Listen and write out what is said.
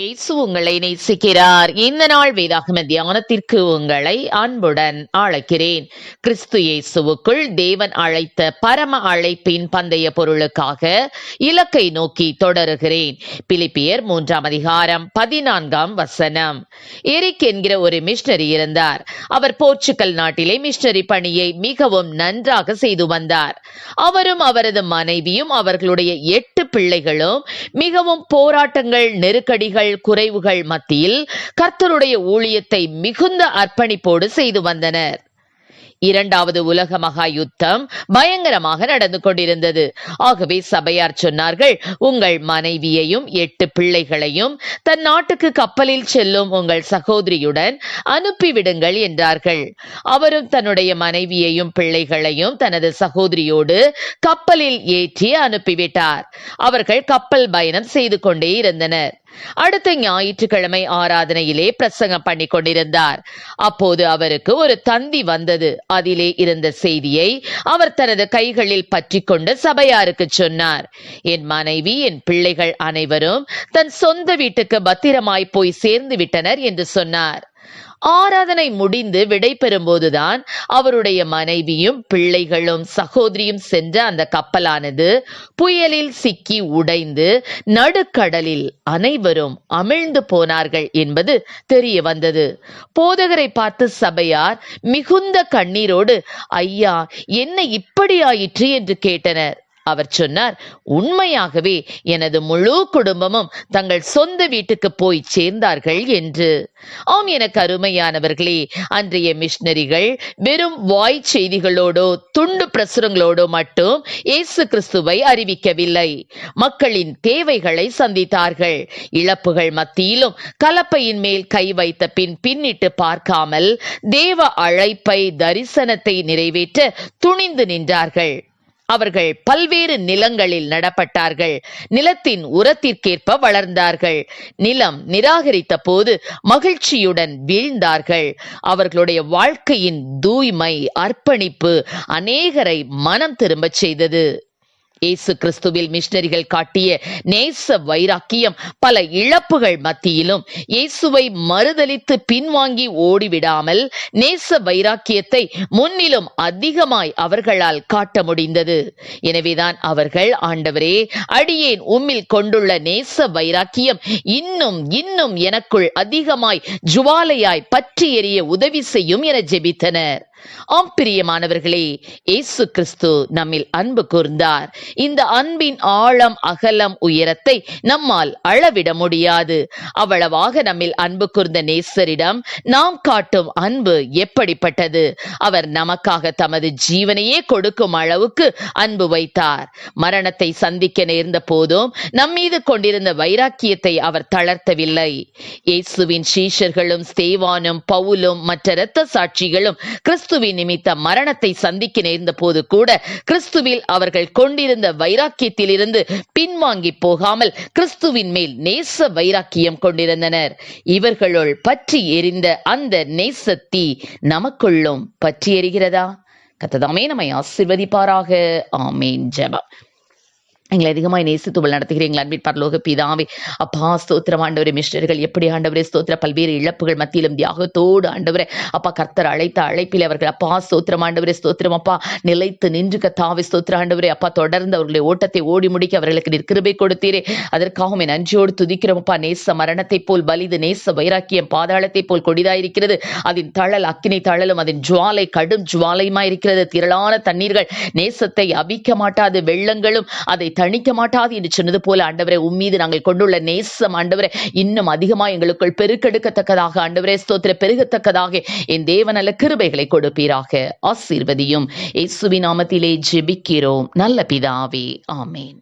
இயேசு உங்களை நேசிக்கிறார். இந்த நாள் வேதாகம தியானத்திற்கு உங்களை அன்புடன் அழைக்கிறேன். கிறிஸ்து இயேசுவுக்குள் தேவன் அழைத்த பரம அழைப்பின் பந்தய பொருளுக்காக இலக்கை நோக்கி தொடருகிறேன். பிலிப்பியர் மூன்றாம் அதிகாரம் பதினான்காம் வசனம். எரிக் என்கிற ஒரு மிஷனரி இருந்தார். அவர் போர்ச்சுகல் நாட்டிலே மிஷனரி பணியை மிகவும் நன்றாக செய்து வந்தார். அவரும் அவரது மனைவியும் அவர்களுடைய எட்டு பிள்ளைகளும் மிகவும் போராட்டங்கள் நெருக்கடிகள் குறைவுகள் மத்தியில் கர்த்தருடைய ஊழியத்தை மிகுந்த அர்ப்பணிப்போடு செய்து வந்தனர். இரண்டாவது உலக மகா யுத்தம் பயங்கரமாக நடந்து கொண்டிருந்தது. ஆகவே சபையார் சொன்னார்கள் உங்கள் மனைவியையும் எட்டு பிள்ளைகளையும் தன் நாட்டுக்கு கப்பலில் செல்லும் உங்கள் சகோதரியுடன் அனுப்பிவிடுங்கள் என்றார்கள். அவரும் தன்னுடைய மனைவியையும் பிள்ளைகளையும் தனது சகோதரியோடு கப்பலில் ஏற்றி அனுப்பிவிட்டார். அவர்கள் கப்பல் பயணம் செய்து கொண்டே இருந்தனர். அடுத்த ஞாயிற்றுக்கிழமை ஆராதனையிலே பிரசங்கம் பண்ணி கொண்டிருந்தார் அப்போது அவருக்கு ஒரு தந்தி வந்தது. அதிலே இருந்த செய்தியை அவர் தனது கைகளில் பற்றி கொண்டு சபையாருக்கு சொன்னார். என் மனைவி என் பிள்ளைகள் அனைவரும் தன் சொந்த வீட்டுக்கு பத்திரமாய் போய் சேர்ந்து விட்டனர் என்று சொன்னார். ஆராதனை முடிந்து விடைபெறும்போதுதான் அவருடைய மனைவியும் பிள்ளைகளும் சகோதரியும் சென்ற அந்த கப்பலானது புயலில் சிக்கி உடைந்து நடுக்கடலில் அனைவரும் அமிழ்ந்து போனார்கள் என்பது தெரிய வந்தது. போதகரை பார்த்து சபையார் மிகுந்த கண்ணீரோடு ஐயா என்ன இப்படி ஆயிற்று? என்று கேட்டனர். அவர் சொன்னார் உண்மையாகவே எனது முழு குடும்பமும் தங்கள் சொந்த வீட்டுக்கு போய் சேர்ந்தார்கள் என்று. ஆம் எனக்கு அருமையானவர்களே அன்றைய மிஷினரிகள் வெறும் வாய் செய்திகளோடோ துண்டு பிரசுரங்களோடோ மட்டும் இயேசு கிறிஸ்துவை அறிவிக்கவில்லை. மக்களின் தேவைகளை சந்தித்தார்கள். இழப்புகள் மத்தியிலும் கலப்பையின் மேல் கை வைத்த பின் பின்னிட்டு பார்க்காமல் தேவ அழைப்பை தரிசனத்தை நிறைவேற்ற துணிந்து நின்றார்கள். அவர்கள் பல்வேறு நிலங்களில் நடப்பட்டார்கள். நிலத்தின் உரத்திற்கேற்ப வளர்ந்தார்கள். நிலம் நிராகரித்த போது மகிழ்ச்சியுடன் வீழ்ந்தார்கள். அவர்களுடைய வாழ்க்கையின் தூய்மை அர்ப்பணிப்பு அநேகரை மனம் திரும்பச் செய்தது. இயேசு கிறிஸ்துவில் மிஷினரிகள் காட்டிய நேச வைராக்கியம் பல இழப்புகள் மத்தியிலும் இயேசுவை மறுதலித்து பின்வாங்கி ஓடிவிடாமல் நேச வைராக்கியத்தை முன்னிலும் அதிகமாய் அவர்களால் காட்ட முடிந்தது. எனவேதான் அவர்கள் ஆண்டவரே அடியேன் உம்மில் கொண்டுள்ள நேச வைராக்கியம் இன்னும் இன்னும் எனக்குள் அதிகமாய் ஜுவாலையாய் பற்றி எரிய உதவி செய்யும் என ஜெபித்தனர். ஆம் பிரியமானவர்களே இயேசு கிறிஸ்து நம்மில் அன்பு கூர்ந்தார். இந்த அன்பின் ஆழம் அகலம் உயரத்தை நம்மால் அளவிட முடியாது. அவ்வளவாக நம்மில் அன்பு கூர்ந்த நேசரிடம் நாம் காட்டும் அன்பு எப்படிப்பட்டது? அவர் நமக்காக தமது ஜீவனையே கொடுக்கும் அளவுக்கு அன்பு வைத்தார். மரணத்தை சந்திக்க நேர்ந்த போதும் நம்மீது கொண்டிருந்த வைராக்கியத்தை அவர் தளர்த்தவில்லை. இயேசுவின் சீஷர்களும் ஸ்தேவானும் பவுலும் மற்ற இரத்த சாட்சிகளும் கிறிஸ்து கிறிஸ்துவின் நிமித்த மரணத்தை சந்திக்க நேர்ந்த போது கூட கிறிஸ்துவில் அவர்கள் கொண்டிருந்த வைராக்கியத்திலிருந்து பின்வாங்கி போகாமல் கிறிஸ்துவின் மேல் நேச வைராக்கியம் கொண்டிருந்தனர். இவர்களுள் பற்றி எரிந்த அந்த நேசத்தீ நமக்குள்ளும் பற்றி எரிகிறதா? கத்ததாமே நம்மை ஆசிர்வதிப்பாராக. ஆமேன். ஜபம். எங்களை அதிகமாய் நேசித்துவள் நடத்துகிறீங்களா அன்பின் பரலோக பிதாவே. அப்பா ஸ்தோத்திரம் ஆண்டவரே மிஸ்டர்கள் எப்படி ஆண்டவரே ஸ்தோத்திர பல்வேறு இழப்புகள் மத்தியிலும் தியாகத்தோடு ஆண்டவரே அப்பா கர்த்தர் அழைத்த அழைப்பில் அவர்கள் அப்பா ஸ்தோத்திரம் ஆண்டவரே ஸ்தோத்திரம் அப்பா நிலைத்து நின்று கத்தாவே ஸ்தோத்திர ஆண்டவரே அப்பா தொடர்ந்து அவர்களுடைய ஓட்டத்தை ஓடி முடிக்க அவர்களுக்கு நிற்கிருபை கொடுத்தீரே. அதற்காகவும் என் நன்றியோடு துதிக்கிறோம் அப்பா நேச மரணத்தை போல் பலிது நேச வைராக்கியம் பாதாளத்தை போல் கொடிதாயிருக்கிறது. அதன் தழல் அக்கினி தழலும் அதன் ஜுவாலை கடும் ஜுவாலையுமா இருக்கிறது திரளான தண்ணீர்கள் நேசத்தை அபிக்க மாட்டாது வெள்ளங்களும் அதை தணிக்க மாட்டாது என்று சொன்னது போல ஆண்டவரே உம்மீது நாங்கள் கொண்டுள்ள நேசம் ஆண்டவரே இன்னும் அதிகமா எங்களுக்குள் பெருக்கெடுக்கத்தக்கதாக ஆண்டவரே ஸ்தோத்திர பெருகத்தக்கதாக என் தேவநல கிருபைகளை கொடுப்பீராக. ஆசீர்வதியும். இயேசுவின் நாமத்திலே ஜெபிக்கிறோம். நல்ல பிதாவே ஆமேன்.